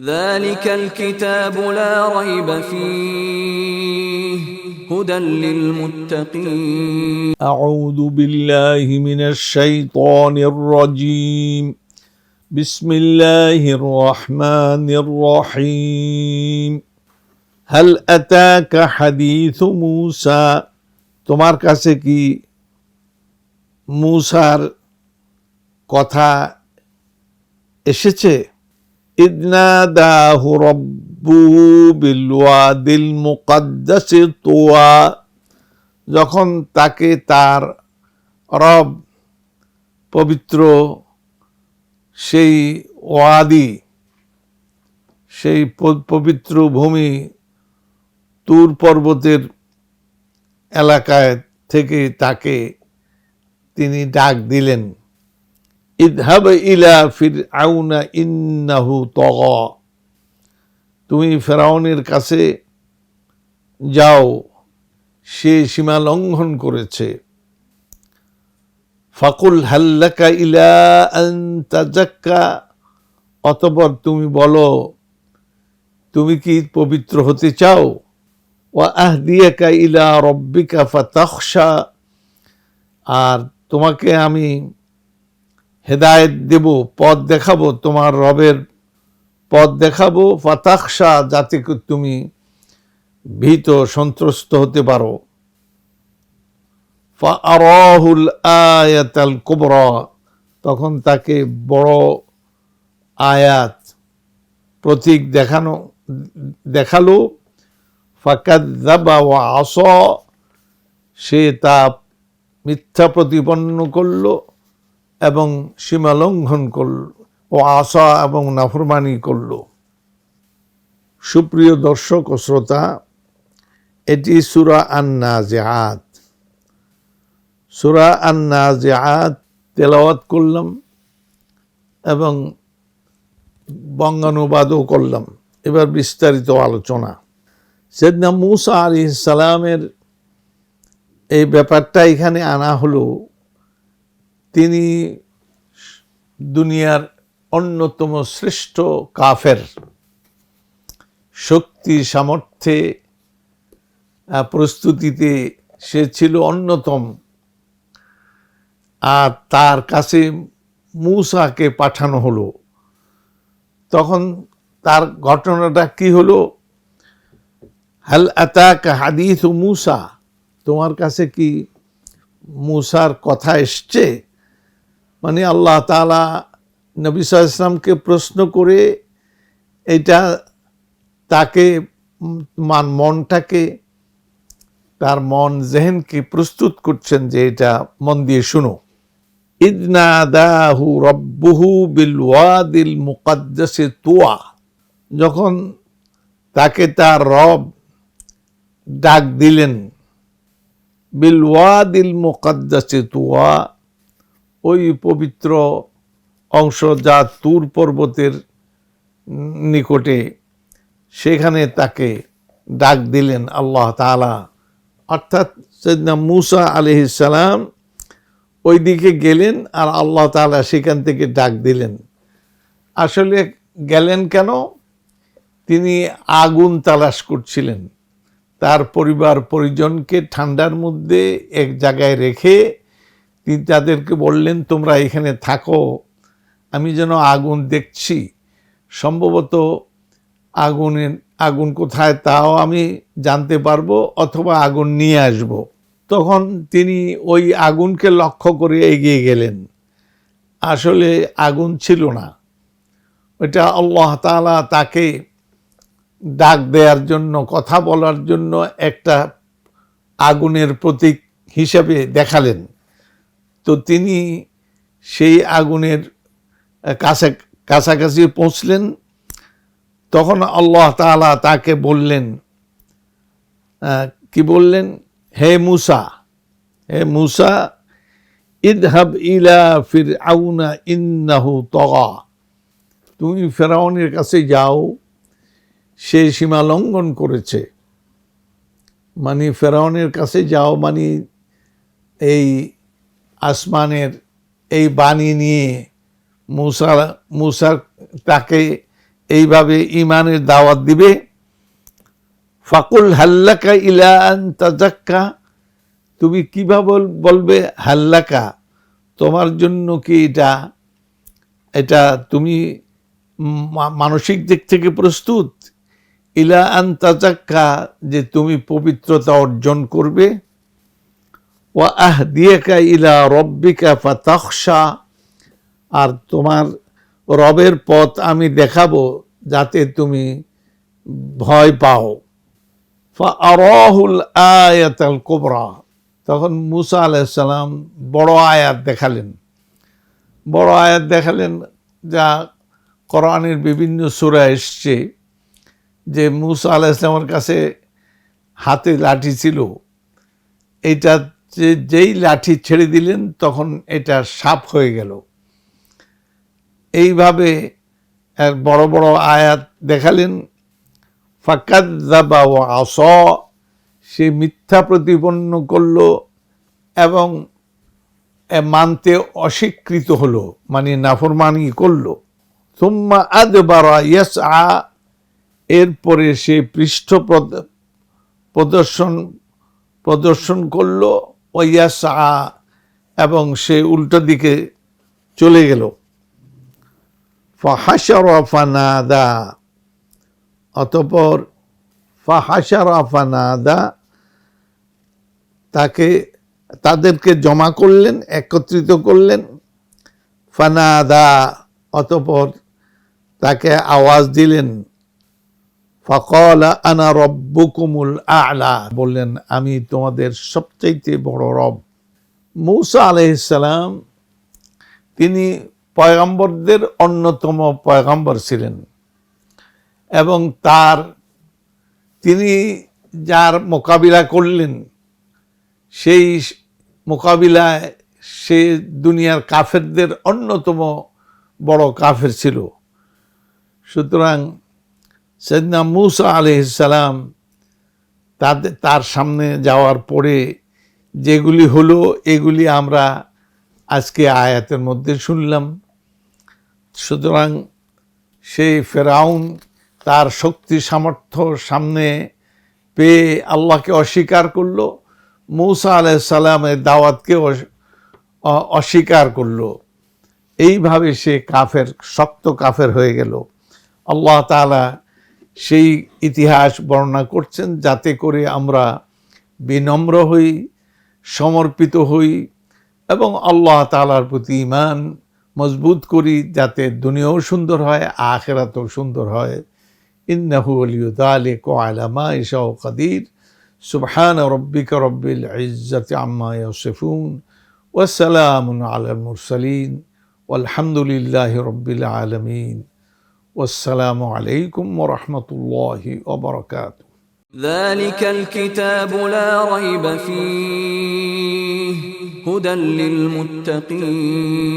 ذلك الكتاب لا ريب فيه هدى للمتقين أعوذ بالله من الشيطان الرجيم بسم الله الرحمن الرحيم هل أتاك حديث موسى তোমার কাছে কি মূসার কথা এসেছে ইদনাদাহু রব্বুহু বিলওয়াদিল মুকাদ্দাসি তুয়া যখন তাকে তার রব পবিত্র সেই ওয়াদি, সেই পবিত্র ভূমি তুর পর্বতের এলাকায় থেকে তাকে তিনি ডাক দিলেন। ইদহাব ইলা ফির আউনা ইন্নাহু তগ। তুমি ফেরাউনের কাছে যাও, সে সীমা লঙ্ঘন করেছে। ফাকুল হাল্লাকা ইলা আন্তাজাক্কা অতপর তুমি বলো, তুমি কি পবিত্র হতে চাও? ওয়া আহদিয়াকা ইলা রব্বিকা ফাতাখশা। আর তোমাকে আমি হেদায়েত দেব, পথ দেখাবো, তোমার রবের পথ দেখাবো। ফাতাখশা, যাতে তুমি ভীত, সন্ত্রস্ত হতে পারো। ফারাহুল আয়াতাল কুবরা, তখন তাকে বড় আয়াত প্রতীক দেখানো, দেখাল। ফাকাদ্দাবা ওয়া আস, সে তা মিথ্যা প্রতিপন্ন করল। এবং সীমা লঙ্ঘন করল ও আশা এবং নাফরমানি করল। সুপ্রিয় দর্শক ও শ্রোতা, এটি সুরা আন্না জেহাদ সুরা আন্না জেহাদ তেলাওয়াত করলাম এবং বঙ্গানুবাদও করলাম। এবার বিস্তারিত আলোচনা। সেদিনা মুসা আলী সালামের এই ব্যাপারটা এখানে আনা হলো তিনি দুনিয়ার অন্যতম শ্রেষ্ঠ কাফের। শক্তি, সামর্থ্যে প্রস্তুতিতে সে ছিল অন্যতম। আর তার কাছে মূসাকে পাঠানো হলো। তখন তার ঘটনাটা কি হলো? হাল আতাক হাদিস মূসা? তোমার কাছে কি মূসার কথা এসছে? মানে আল্লাহ তালা নবী সাল্লাল্লাহু ইসলামকে প্রশ্ন করে এটা তাকে মান, মনটাকে, তার মন, জেহেনকে প্রস্তুত করছেন যে এটা মন দিয়ে শুনো। ইদনাদাহু রব্বুহু বিল ওয়াদিল মুকাদ্দাসে তুয়া। যখন তাকে তার রব ডাক দিলেন, বিল ওয়াদিল মুকাদ্দাসে তুয়া ওই পবিত্র অংশ যা তুর পর্বতের নিকটে, সেখানে তাকে ডাক দিলেন আল্লাহ তাআলা। অর্থাৎ সৈয়দনা মুসা আলহিসাল্লাম ওই দিকে গেলেন আর আল্লাহ তাআলা সেখান থেকে ডাক দিলেন। আসলে গেলেন কেন? তিনি আগুন তালাশ করছিলেন। তার পরিবার পরিজনকে ঠান্ডার মধ্যে এক জায়গায় রেখে তিনি তাদেরকে বললেন, তোমরা এখানে থাকো, আমি যেন আগুন দেখছি। সম্ভবত আগুনের, আগুন কোথায় তাও আমি জানতে পারব অথবা আগুন নিয়ে আসব। তখন তিনি ওই আগুনকে লক্ষ্য করে এগিয়ে গেলেন। আসলে আগুন ছিল না। ওইটা আল্লাহ তাআলা তাকে ডাক দেওয়ার জন্য, কথা বলার জন্য একটা আগুনের প্রতীক হিসাবে দেখালেন। তো তিনি সেই আগুনের কাছে, কাছাকাছি পৌঁছলেন। তখন আল্লাহ তাআলা তাকে বললেন কি বললেন? হে মুসা হে মুসা, ইদহাব ইলা ফির আউনা ইন্নাহু তগা। তুমি ফেরাউনের কাছে যাও, সে সীমা লঙ্ঘন করেছে। মানে ফেরাউনের কাছে যাও মানে এই আসমানের এই বাণী নিয়ে মুসা মুসা তাকে এইভাবে ইমানের দাওয়াত দিবে। ফাকুল হাল্লাকা ইলা আন তাজাক্কা। তুমি কীভাবে বলবে, হাল্লাকা, তোমার জন্য কি এটা? এটা তুমি মানসিক দিক থেকে প্রস্তুত? ইলা আন তাজাক্কা, যে তুমি পবিত্রতা অর্জন করবে। ও আহ দিয়েকা ইলা রব্বিকা ফাতাখশা। আর তোমার রবের পথ আমি দেখাবো যাতে তুমি ভয় পাও। ফারাহুল আয়াতাল কোবরা। তখন মুসা আলাইসাল্লাম বড় আয়াত দেখালেন। বড় আয়াত দেখালেন যা কোরআনের বিভিন্ন সূরা এসছে যে মুসা আলাইসলামের কাছে হাতে লাঠি ছিল। এটা যে যেই লাঠি ছেড়ে দিলেন, তখন এটা সাপ হয়ে গেল। এইভাবে এক বড় বড় আয়াত দেখালেন ফাকাদ্দাবা ও আস সে মিথ্যা প্রতিপন্ন করল এবং মানতে অস্বীকৃত হলো মানে নাফরমানি করল। সুম্মা আদবারা ইয়াস আ এরপরে সে পৃষ্ঠ প্রদর্শন প্রদর্শন করল। ওয়াস আ এবং সে উল্টো দিকে চলে গেল। ফাহাসার ফানাদা, অতপর ফাহাসার ফানাদা তাকে, তাদেরকে জমা করলেন, একত্রিত করলেন। ফানাদা, অতপর তাকে আওয়াজ দিলেন। ফকল আলা, বললেন, আমি তোমাদের সবচাইতে বড় রব। মৌসা আলহিসাল্লাম তিনি পয়গম্বরদের অন্যতম পয়গম্বর ছিলেন এবং তার, তিনি যার মোকাবিলা করলেন, সেই মোকাবিলায় সে দুনিয়ার কাফেরদের অন্যতম বড় কাফের ছিল। সুতরাং সৈদনা মুসা আলহিসাল্লাম তাদের তার সামনে যাওয়ার পরে যেগুলি হলো এগুলি আমরা আজকে আয়াতের মধ্যে শুনলাম। সুতরাং সেই ফেরাউন তার শক্তি সামর্থ্য সামনে পেয়ে আল্লাহকে অস্বীকার করল, মৌসা আলাইসাল্লামের দাওয়াতকে অস- অস্বীকার করল। এইভাবে সে কাফের, শক্ত কাফের হয়ে গেল। আল্লাহ তাআলা সেই ইতিহাস বর্ণনা করছেন যাতে করে আমরা বিনম্র হই সমর্পিত হই এবং আল্লাহ তাআলার প্রতি ইমান মজবুত করি যাতে দুনিয়াও সুন্দর হয় আখেরাতও সুন্দর হয় ইন্নাহু আলিয়ু যালিক আলা মা ইয়াশাউ কাদির সুবহান রব্বিকা রব্বিল ইজ্জাতি আম্মা ইয়াসিফুন ওয়াসসালামু আলাল মুরসালিন والحمد لله رب العالمين والسلام عليكم ورحمة الله وبركاته. ذلك الكتاب لا ريب فيه هدى للمتقين.